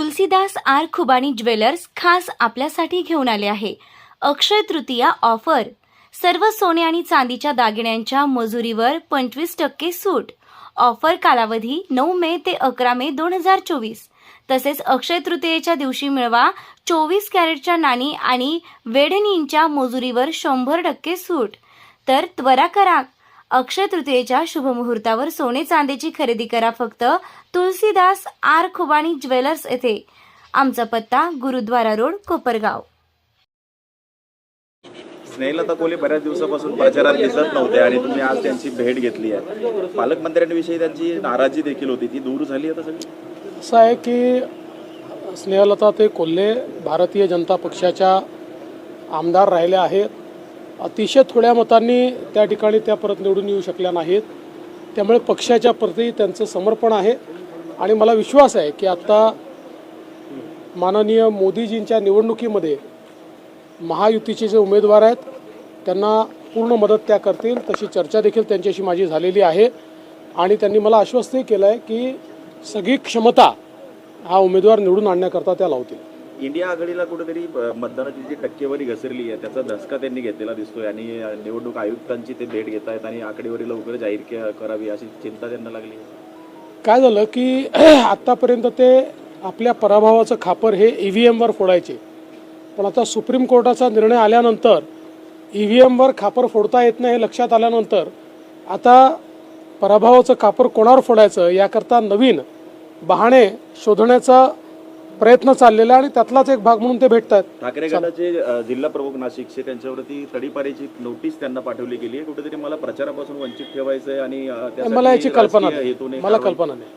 Tulsidas R खुबानी jewellers खास आपल्यासाठी घेऊन आले आहे. अक्षय तृतीया ऑफर. सर्व सोने आणि चांदीच्या दागिन्यांच्या मजुरीवर पंचवीस टक्के सूट. ऑफर कालावधी नऊ मे ते अकरा मे दोन हजार चोवीस. तसेच अक्षय तृतीयेच्या दिवशी मिळवा चोवीस कॅरेटच्या नाणी आणि वेढणींच्या मजुरीवर शंभर टक्के सूट. तर त्वरा करा. अक्षय तृतीयेच्या शुभमुहूर्तावर सोने चांदीची खरेदी करा फक्त तुलसीदास आर खुबानी ज्वेलर्स येथे. आमचा पत्ता गुरुद्वारा रोड कोपरगाव. स्नेहलता कोहली बऱ्याच दिवसापासून प्रचारात दिसत नव्हते आणि तुम्ही आज त्यांची भेट घेतली आहे. पालकमंत्र्यांविषयी त्यांची नाराजी देखील होती. ती दूर झाली आता सगळी? असं आहे की स्नेहलता ते कोल्हे भारतीय जनता पक्षाच्या आमदार राहिल्या आहेत. अतिशय थोड्या मतांनी त्या ठिकाणी त्या परत निवडून येऊ शकल्या नाहीत. त्यामुळे पक्षाच्या प्रती त्यांचं समर्पण आहे. आणि मला विश्वास आहे की आत्ता माननीय मोदीजींच्या निवडणुकीमध्ये महायुतीचे जे उमेदवार आहेत त्यांना पूर्ण मदत त्या करतील. तशी चर्चा देखील त्यांच्याशी माझी झालेली आहे. आणि त्यांनी मला आश्वस्तही केलं आहे की सगळी क्षमता हा उमेदवार निवडून आणण्याकरता त्या लावतील. इंडिया आघाडीला कुठेतरी मतदानाची जी टक्केवारी घसरली आहे त्याचा धसका त्यांनी घेतलेला दिसतोय आणि निवडणूक आयुक्तांची ते भेट घेत आहेत आणि आकडेवारी लवकर जाहीर करावी अशी चिंता त्यांना लागली आहे. काय झालं की आत्तापर्यंत ते आपल्या पराभवाचं खापर हे ई व्ही एमवर फोडायचे पण आता सुप्रीम कोर्टाचा निर्णय आल्यानंतर ई व्ही एमवर खापर फोडता येत नाही हे लक्षात आल्यानंतर आता पराभवाचं खापर कोणावर फोडायचं याकरता नवीन बहाणे शोधण्याचा प्रयत्न चाललेला आहे आणि त्यातलाच एक भाग म्हणून ते भेटत आहेत ठाकरे गटाचे जिल्हा प्रमुख नाशिकचे त्यांच्यावरती तडीपारीची नोटीस त्यांना पाठवली गेली आहे. कुठेतरी मला प्रचारापासून वंचित ठेवायचं आहे आणि मला याची कल्पना राजकीय नाही. हेतूने मला कल्पना नाही.